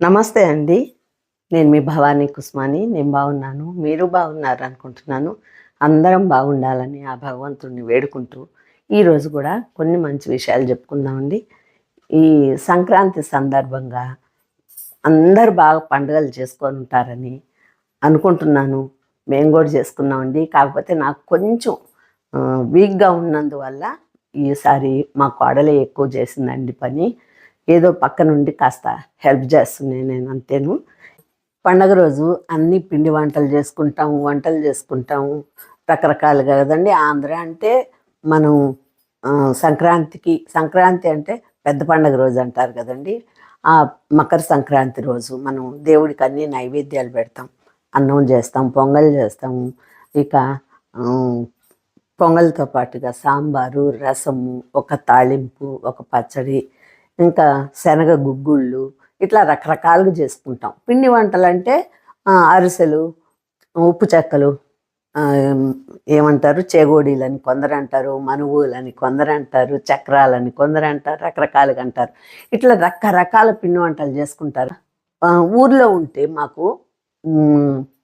నమస్తే అండి. నేను మీ భవానీ కుస్మాని. నేను బాగున్నాను. మీరు బాగున్నారు అనుకుంటున్నాను. అందరం బాగుండాలని ఆ భగవంతుడిని వేడుకుంటూ ఈరోజు కూడా కొన్ని మంచి విషయాలు చెప్పుకుందామండి ఈ సంక్రాంతి సందర్భంగా అందరు బాగా పండుగలు చేసుకొని ఉంటారని అనుకుంటున్నాను. మేము కూడా చేసుకున్నామండి కాకపోతే నాకు కొంచెం వీక్గా ఉన్నందువల్ల ఈసారి మా కోడలే ఎక్కువ చేసిందండి పని. ఏదో పక్క నుండి కాస్త హెల్ప్ చేస్తున్నాను నేను అంతేను. పండగ రోజు అన్ని పిండి వంటలు చేసుకుంటాము వంటలు చేసుకుంటాము రకరకాలుగా కదండి. ఆంధ్ర అంటే మనం సంక్రాంతికి సంక్రాంతి అంటే పెద్ద పండగ రోజు అంటారు కదండి. ఆ మకర సంక్రాంతి రోజు మనం దేవుడికి అన్ని నైవేద్యాలు పెడతాం. అన్నం చేస్తాం పొంగల్ చేస్తాము ఇక పొంగల్తో పాటుగా సాంబారు రసము ఒక తాళింపు ఒక పచ్చడి ఇంకా శనగ గుగ్గుళ్ళు ఇట్లా రకరకాలుగా చేసుకుంటాం. పిండి వంటలు అంటే అరిసెలు ఉప్పు చెక్కలు ఏమంటారు? చేగోడీలని కొందరు అంటారు మనువులని కొందరు అంటారు చక్రాలని కొందరు అంటారు రకరకాలుగా అంటారు. ఇట్లా రకరకాల పిండి వంటలు చేసుకుంటారు. ఊర్లో ఉంటే మాకు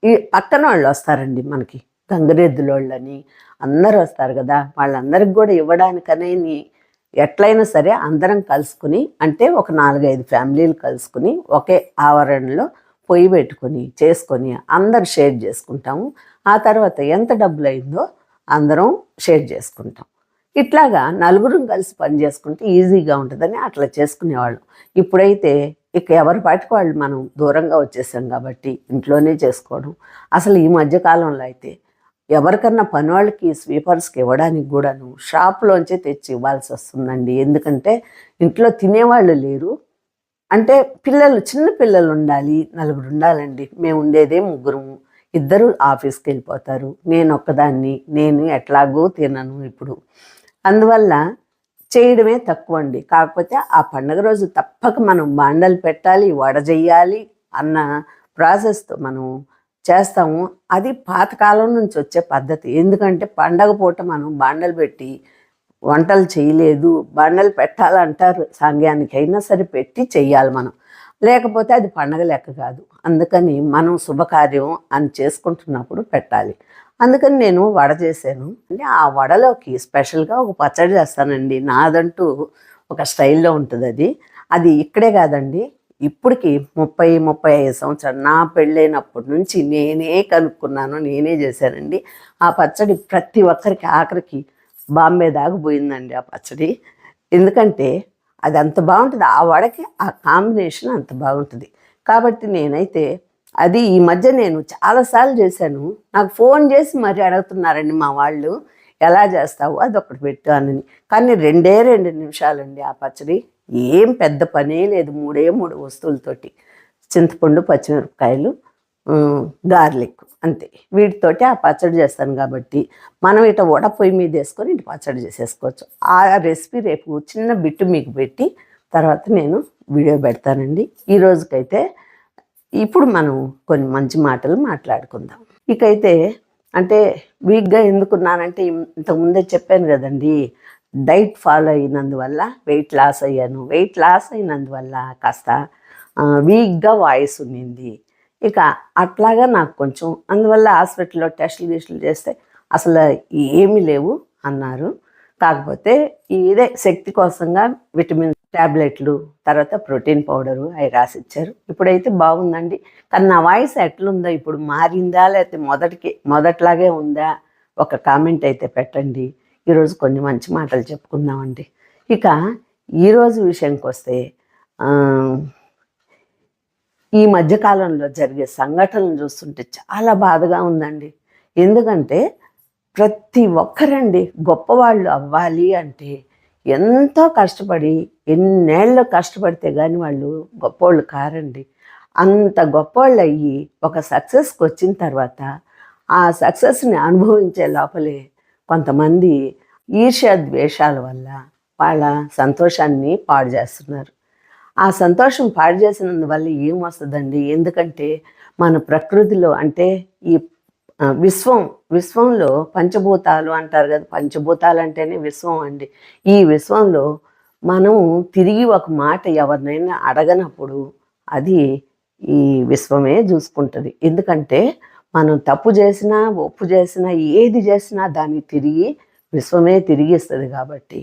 ఈ పక్కన వాళ్ళు వస్తారండి మనకి. గంగరెద్దులోళ్ళని అందరూ వస్తారు కదా. వాళ్ళందరికి కూడా ఇవ్వడానికనే నీ- ఎట్లయినా సరే అందరం కలుసుకుని అంటే ఒక నాలుగైదు ఫ్యామిలీలు కలుసుకుని ఒకే ఆవరణలో పొయ్యి పెట్టుకొని చేసుకొని అందరు షేర్ చేసుకుంటాము. ఆ తర్వాత ఎంత డబ్బులు అయిందో అందరం షేర్ చేసుకుంటాం. ఇట్లాగా నలుగురం కలిసి పని చేసుకుంటే ఈజీగా ఉంటుందని అట్లా చేసుకునేవాళ్ళం. ఇప్పుడైతే ఇక ఎవరి పాటికి వాళ్ళు మనం దూరంగా వచ్చేసాం కాబట్టి ఇంట్లోనే చేసుకోవడం. అసలు ఈ మధ్యకాలంలో అయితే ఎవరికన్నా పని వాళ్ళకి స్వీపర్స్కి ఇవ్వడానికి కూడాను షాప్లోంచే తెచ్చి ఇవ్వాల్సి వస్తుందండి. ఎందుకంటే ఇంట్లో తినేవాళ్ళు లేరు. అంటే పిల్లలు చిన్న పిల్లలు ఉండాలి నలుగురు ఉండాలండి. మేము ఉండేదే ముగ్గురము ఇద్దరు ఆఫీస్కి వెళ్ళిపోతారు. నేను ఒక్కదాన్ని నేను ఎట్లాగో తినను ఇప్పుడు. అందువల్ల చేయడమే తక్కువ అండి. కాకపోతే ఆ పండగ రోజు తప్పక మనం బాండలు పెట్టాలి వడ చేయాలి అన్న ప్రాసెస్తో మనం చేస్తాము. అది పాతకాలం నుంచి వచ్చే పద్ధతి. ఎందుకంటే పండగ పూట మనం బాండలు పెట్టి వంటలు చేయలేదు. బండలు పెట్టాలంటారు సంఘానికి అయినా సరే పెట్టి చెయ్యాలి మనం. లేకపోతే అది పండగ లెక్క కాదు. అందుకని మనం శుభకార్యం అని చేసుకుంటున్నప్పుడు పెట్టాలి. అందుకని నేను వడ చేశాను. అంటే ఆ వడలోకి స్పెషల్గా ఒక పచ్చడి చేస్తానండి. నాదంటూ ఒక స్టైల్లో ఉంటుంది అది అది ఇక్కడే కాదండి. ఇప్పటికి ముప్పై ముప్పై ఐదు సంవత్సరాలు. నా పెళ్ళైనప్పటి నుంచి నేనే కనుక్కున్నాను నేనే చేశానండి. ఆ పచ్చడి ప్రతి ఒక్కరికి ఆఖరికి బాంబే దాకా పోయిందండి ఆ పచ్చడి. ఎందుకంటే అది అంత బాగుంటుంది. ఆ వడకి ఆ కాంబినేషన్ అంత బాగుంటుంది. కాబట్టి నేనైతే అది ఈ మధ్య నేను చాలాసార్లు చేశాను. నాకు ఫోన్ చేసి మరి అడుగుతున్నారండి మా వాళ్ళు ఎలా చేస్తావు అది ఒకటి పెట్టానని అని కానీ రెండే రెండు నిమిషాలండి ఆ పచ్చడి. ఏం పెద్ద పనే లేదు. మూడే మూడు వస్తువులతోటి. చింతపండు పచ్చిమిరపకాయలు గార్లిక్ అంతే. వీటితోటి ఆ పచ్చడి చేస్తాను కాబట్టి మనం ఇట వడ పొయ్యి మీద వేసుకొని ఇటు పచ్చడి చేసేసుకోవచ్చు. ఆ రెసిపీ రేపు చిన్న బిట్టు మీకు పెట్టి తర్వాత నేను వీడియో పెడతానండి. ఈ రోజుకైతే ఇప్పుడు మనం కొన్ని మంచి మాటలు మాట్లాడుకుందాం. ఇకైతే అంటే వీక్గా ఎందుకున్నానంటే ఇంతకుముందే చెప్పాను కదండి. డైట్ ఫాలో అయినందువల్ల వెయిట్ లాస్ అయ్యాను. వెయిట్ లాస్ అయినందువల్ల కాస్త వీక్గా వాయిస్ ఉండింది ఇక అట్లాగా నాకు కొంచెం అందువల్ల హాస్పిటల్లో టెస్టులు గిస్టులు చేస్తే అసలు ఏమీ లేవు అన్నారు. కాకపోతే ఇదే శక్తి కోసంగా విటమిన్ ట్యాబ్లెట్లు తర్వాత ప్రోటీన్ పౌడరు అవి రాసిచ్చారు. ఇప్పుడైతే బాగుందండి. కానీ నా వాయిస్ ఎట్లుందో ఇప్పుడు మారిందా లేకపోతే మొదటికి మొదట్లాగే ఉందా? ఒక కామెంట్ అయితే పెట్టండి. ఈరోజు కొన్ని మంచి మాటలు చెప్పుకుందామండి. ఇక ఈరోజు విషయంకి వస్తే ఈ మధ్యకాలంలో జరిగే సంఘటనలు చూస్తుంటే చాలా బాధగా ఉందండి. ఎందుకంటే ప్రతి ఒక్కరండి గొప్పవాళ్ళు అవ్వాలి అంటే ఎంతో కష్టపడి ఎన్నేళ్ళు కష్టపడితే కానీ వాళ్ళు గొప్పవాళ్ళు కారండి. అంత గొప్పవాళ్ళు అయ్యి ఒక సక్సెస్కి వచ్చిన తర్వాత ఆ సక్సెస్ని అనుభవించే లోపలే కొంతమంది ఈర్ష్య ద్వేషాల వల్ల వాళ్ళ సంతోషాన్ని పాడు చేస్తున్నారు. ఆ సంతోషం పాడు చేసినందువల్ల ఏం వస్తుందండి? ఎందుకంటే మన ప్రకృతిలో అంటే ఈ విశ్వం విశ్వంలో పంచభూతాలు అంటారు కదా పంచభూతాలు అంటేనే విశ్వం అండి. ఈ విశ్వంలో మనం తిరిగి ఒక మాట ఎవరినైనా అడగనప్పుడు అది ఈ విశ్వమే చూసుకుంటుంది. ఎందుకంటే మనం తప్పు చేసినా ఒప్పు చేసినా ఏది చేసినా దాన్ని తిరిగి విశ్వమే తిరిగి ఇస్తుంది కాబట్టి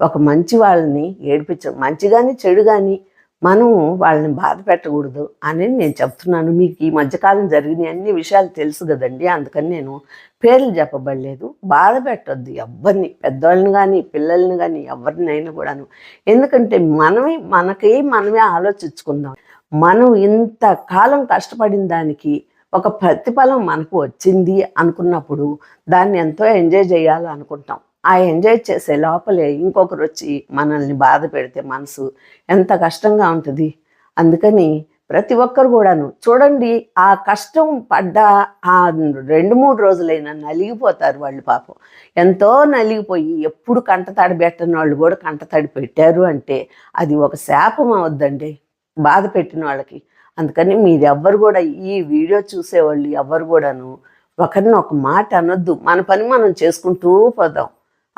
ఒక మంచి వాళ్ళని ఏడిపించ మంచి కానీ చెడు కానీ మనం వాళ్ళని బాధ పెట్టకూడదు అని నేను చెప్తున్నాను. మీకు ఈ మధ్యకాలం జరిగిన అన్ని విషయాలు తెలుసు కదండి అందుకని నేను పేర్లు చెప్పబడలేదు. బాధ పెట్టొద్దు ఎవరిని పెద్దవాళ్ళని కానీ పిల్లల్ని కానీ ఎవరినైనా కూడాను. ఎందుకంటే మనమే మనకి మనమే ఆలోచించుకుందాం. మనం ఇంత కాలం కష్టపడిన దానికి ఒక ప్రతిఫలం మనకు వచ్చింది అనుకున్నప్పుడు దాన్ని ఎంతో ఎంజాయ్ చేయాలి అనుకుంటాం. ఆ ఎంజాయ్ చేసే లోపలే ఇంకొకరు వచ్చి మనల్ని బాధ పెడితే మనసు ఎంత కష్టంగా ఉంటుంది. అందుకని ప్రతి ఒక్కరు కూడాను చూడండి ఆ కష్టం పడ్డ ఆ రెండు మూడు రోజులైనా నలిగిపోతారు వాళ్ళు పాపం. ఎంతో నలిగిపోయి ఎప్పుడు కంటతడి పెట్టని వాళ్ళు కూడా కంట తడి పెట్టారు అంటే అది ఒక శాపం అవద్దండి. బాధ పెట్టిన వాళ్ళకి. అందుకని మీరు ఎవ్వరు కూడా ఈ వీడియో చూసేవాళ్ళు ఎవ్వరు కూడాను. ఒకరిని ఒక మాట అనొద్దు. మన పని మనం చేసుకుంటూ పోదాం.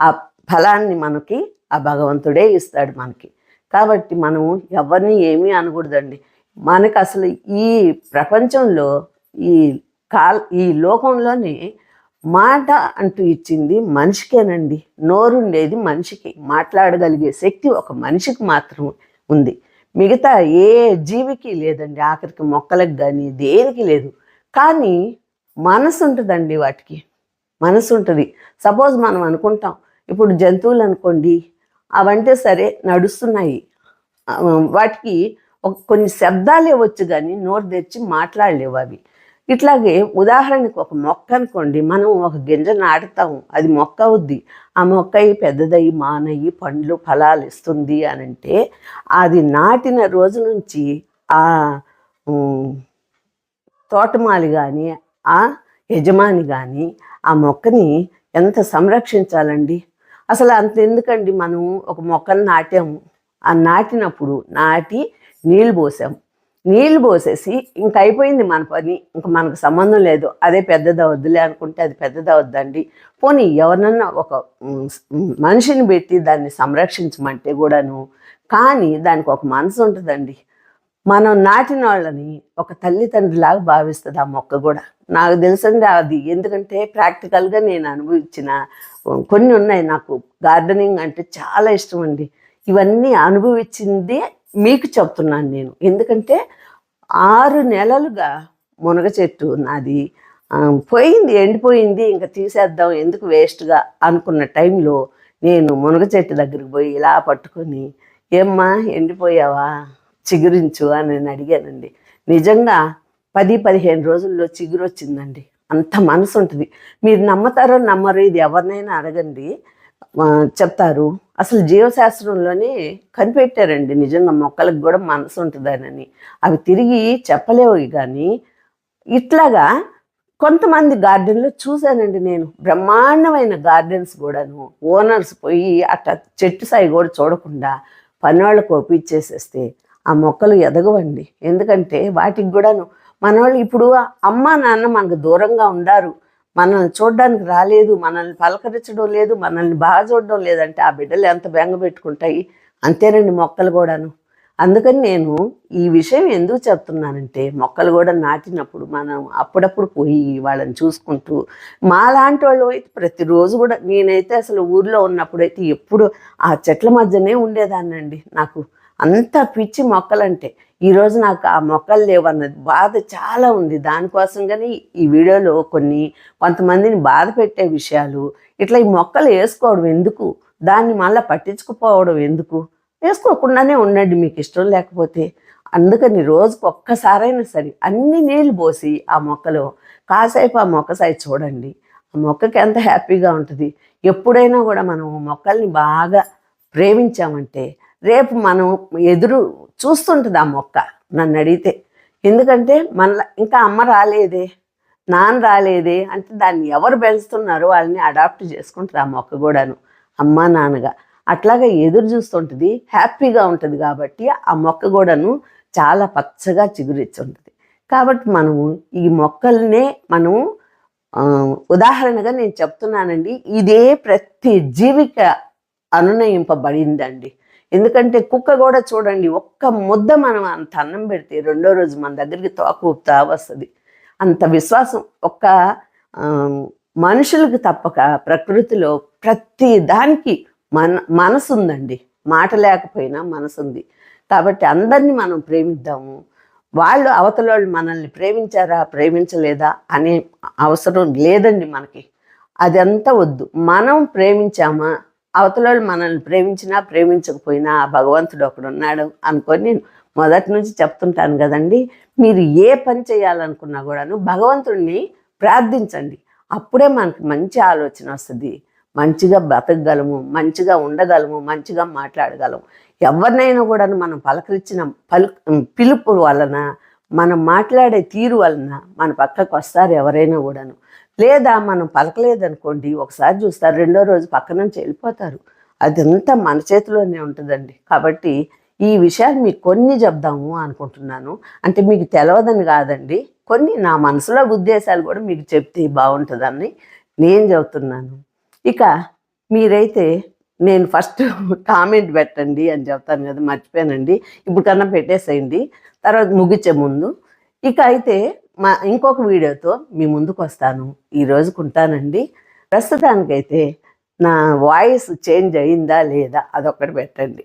ఆ ఫలాన్ని మనకి ఆ భగవంతుడే ఇస్తాడు మనకి. కాబట్టి మనం ఎవరిని ఏమీ అనకూడదండి. మనకు అసలు ఈ ప్రపంచంలో ఈ కాల్ ఈ లోకంలోనే మాట అంటూ ఇచ్చింది మనిషికేనండి. నోరుండేది మనిషికి. మాట్లాడగలిగే శక్తి ఒక మనిషికి మాత్రం ఉంది. మిగతా ఏ జీవికి లేదండి ఆఖరికి మొక్కలకు కానీ దేనికి లేదు. కానీ మనసు ఉంటుందండి వాటికి. మనసు ఉంటుంది. సపోజ్ మనం అనుకుంటాం ఇప్పుడు జంతువులు అనుకోండి అవంటే సరే నడుస్తున్నాయి. వాటికి ఒక కొన్ని శబ్దాలే వచ్చు కానీ నోరు తెచ్చి మాట్లాడలేవు అవి. ఇట్లాగే ఉదాహరణకు ఒక మొక్క అనుకోండి మనం ఒక గింజ నాటుతాము అది మొక్క అవుద్ది. ఆ మొక్క అయి పెద్దదయ్యి మానయ్యి పండ్లు ఫలాలు ఇస్తుంది అని అంటే అది నాటిన రోజు నుంచి ఆ తోటమాలి కానీ ఆ యజమాని కానీ ఆ మొక్కని ఎంత సంరక్షించాలండి? అసలు అంత ఎందుకండి మనం ఒక మొక్కను నాటాము? ఆ నాటినప్పుడు నాటి నీళ్ళు పోసాము. నీళ్ళు పోసేసి ఇంక అయిపోయింది మన పని ఇంక మనకు సంబంధం లేదు. అదే పెద్దదవద్దులే అనుకుంటే అది పెద్దదవద్దండి పోనీ ఎవరినన్నా ఒక మనిషిని పెట్టి దాన్ని సంరక్షించమంటే కూడాను కానీ దానికి ఒక మనసు ఉంటుందండి. మనం నాటిన వాళ్ళని ఒక తల్లిదండ్రులాగా భావిస్తుంది ఆ మొక్క కూడా. నాకు తెలుసండి అది. ఎందుకంటే ప్రాక్టికల్గా నేను అనుభవించిన కొన్ని ఉన్నాయి నాకు గార్డెనింగ్ అంటే చాలా ఇష్టం అండి ఇవన్నీ అనుభవించిందే మీకు చెప్తున్నాను నేను. ఎందుకంటే ఆరు నెలలుగా మునగ చెట్టు నాది. పోయింది ఎండిపోయింది ఇంకా తీసేద్దాం ఎందుకు వేస్ట్గా అనుకున్న టైంలో నేను మునగ చెట్టు దగ్గరికి పోయి ఇలా పట్టుకొని ఏమ్మా ఎండిపోయావా? చిగురించు అని నేను అడిగానండి. నిజంగా పది పదిహేను రోజుల్లో చిగురు వచ్చిందండి అంత మనసు ఉంటుంది మీరు నమ్మతారో నమ్మరు ఇది ఎవరినైనా అడగండి. చెప్తారు. అసలు జీవశాస్త్రంలోనే కనిపెట్టారండి. నిజంగా మొక్కలకు కూడా మనసు ఉంటుందనని. అవి తిరిగి చెప్పలేవు కానీ ఇట్లాగా కొంతమంది గార్డెన్లో చూశానండి నేను. బ్రహ్మాండమైన గార్డెన్స్ కూడాను. ఓనర్స్ పోయి అట్లా చెట్టు సాయి కూడా చూడకుండా పనివాళ్ళకు ఒప్పించేసేస్తే ఆ మొక్కలు ఎదగవండి. ఎందుకంటే వాటికి కూడాను మనవాళ్ళు ఇప్పుడు అమ్మ నాన్న మనకు దూరంగా ఉండారు. మనల్ని చూడడానికి రాలేదు మనల్ని పలకరించడం లేదు మనల్ని బాగా చూడడం లేదంటే ఆ బిడ్డలు ఎంత బెంగ పెట్టుకుంటాయి? అంతేనండి మొక్కలు కూడాను. అందుకని నేను ఈ విషయం ఎందుకు చెప్తున్నానంటే మొక్కలు కూడా నాటినప్పుడు మనం అప్పుడప్పుడు పోయి వాళ్ళని చూసుకుంటూ మా లాంటి వాళ్ళు అయితే ప్రతిరోజు కూడా నేనైతే అసలు ఊర్లో ఉన్నప్పుడైతే ఎప్పుడు ఆ చెట్ల మధ్యనే ఉండేదాన్నండి. నాకు అంత పిచ్చి మొక్కలంటే ఈరోజు నాకు ఆ మొక్కలు లేవన్నది బాధ చాలా ఉంది. దానికోసంగానే ఈ వీడియోలో కొన్ని కొంతమందిని బాధ పెట్టే విషయాలు ఇట్లా ఈ మొక్కలు వేసుకోవడం ఎందుకు? దాన్ని మళ్ళీ పట్టించుకుపోవడం ఎందుకు? వేసుకోకుండానే ఉండండి మీకు ఇష్టం లేకపోతే. అందుకని రోజుకు ఒక్కసారైనా సరే అన్ని నీళ్ళు పోసి ఆ మొక్కలో కాసేపు ఆ మొక్కసాయి చూడండి. ఆ మొక్కకి ఎంత హ్యాపీగా ఉంటుంది. ఎప్పుడైనా కూడా మనం మొక్కల్ని బాగా ప్రేమించామంటే రేపు మనం ఎదురు చూస్తుంటుంది ఆ మొక్క నన్ను అడిగితే. ఎందుకంటే మన ఇంకా అమ్మ రాలేదే నాన్న రాలేదే అంటే దాన్ని ఎవరు పెంచుతున్నారో వాళ్ళని అడాప్ట్ చేసుకుంటుంది ఆ మొక్క కూడాను. అమ్మ నాన్నగా. అట్లాగే ఎదురు చూస్తుంటుంది హ్యాపీగా ఉంటుంది కాబట్టి ఆ మొక్క కూడాను చాలా పచ్చగా చిగురిచ్చుంటుంది. కాబట్టి మనము ఈ మొక్కల్నే మనము ఉదాహరణగా నేను చెప్తున్నానండి ఇదే ప్రతి జీవిక అనునయింపబడిందండి. ఎందుకంటే కుక్క కూడా చూడండి ఒక్క ముద్ద మనం అంత అన్నం పెడితే రెండో రోజు మన దగ్గరికి తోక ఊపుతా వస్తుంది. అంత విశ్వాసం ఒక్క మనుషులకు తప్పక ప్రకృతిలో ప్రతి దానికి మన మనసు ఉందండి మాట లేకపోయినా మనసు ఉంది కాబట్టి అందరినీ మనం ప్రేమిద్దాము. వాళ్ళు అవతల వాళ్ళు మనల్ని ప్రేమించారా ప్రేమించలేదా అనే అవసరం లేదండి మనకి. అదంతా వద్దు. మనం ప్రేమించామా అవతల వాళ్ళు మనల్ని ప్రేమించినా ప్రేమించకపోయినా ఆ భగవంతుడు ఒకడు ఉన్నాడు అనుకొని నేను మొదటి నుంచి చెప్తుంటాను కదండి. మీరు ఏ పని చేయాలనుకున్నా కూడాను భగవంతుడిని ప్రార్థించండి. అప్పుడే మనకి మంచి ఆలోచన వస్తుంది. మంచిగా బ్రతకగలము మంచిగా ఉండగలము మంచిగా మాట్లాడగలము. ఎవరినైనా కూడా మనం పలకరించిన పలు పిలుపు వలన మనం మాట్లాడే తీరు వలన మన పక్కకు వస్తారు ఎవరైనా కూడాను. లేదా మనం పలకలేదనుకోండి ఒకసారి చూస్తారు రెండో రోజు పక్క నుంచి వెళ్ళిపోతారు. అదంతా మన చేతిలోనే ఉంటుందండి. కాబట్టి ఈ విషయాలు మీకు కొన్ని చెప్దాము అనుకుంటున్నాను. అంటే మీకు తెలవదని కాదండి. కొన్ని నా మనసులో ఉద్దేశాలు కూడా మీకు చెప్తే బాగుంటుందని నేను చెబుతున్నాను ఇక మీరైతే నేను ఫస్ట్ కామెంట్ పెట్టండి అని చెప్తాను కదా మర్చిపోయానండి. ఇప్పుడు కన్నా పెట్టేసేయండి. తర్వాత ముగించే ముందు. ఇక అయితే మా ఇంకొక వీడియోతో మీ ముందుకు వస్తాను. ఈ రోజుకు ఉంటానండి. ప్రస్తుతానికైతే నా వాయిస్ చేంజ్ అయిందా లేదా అదొక్కటి పెట్టండి.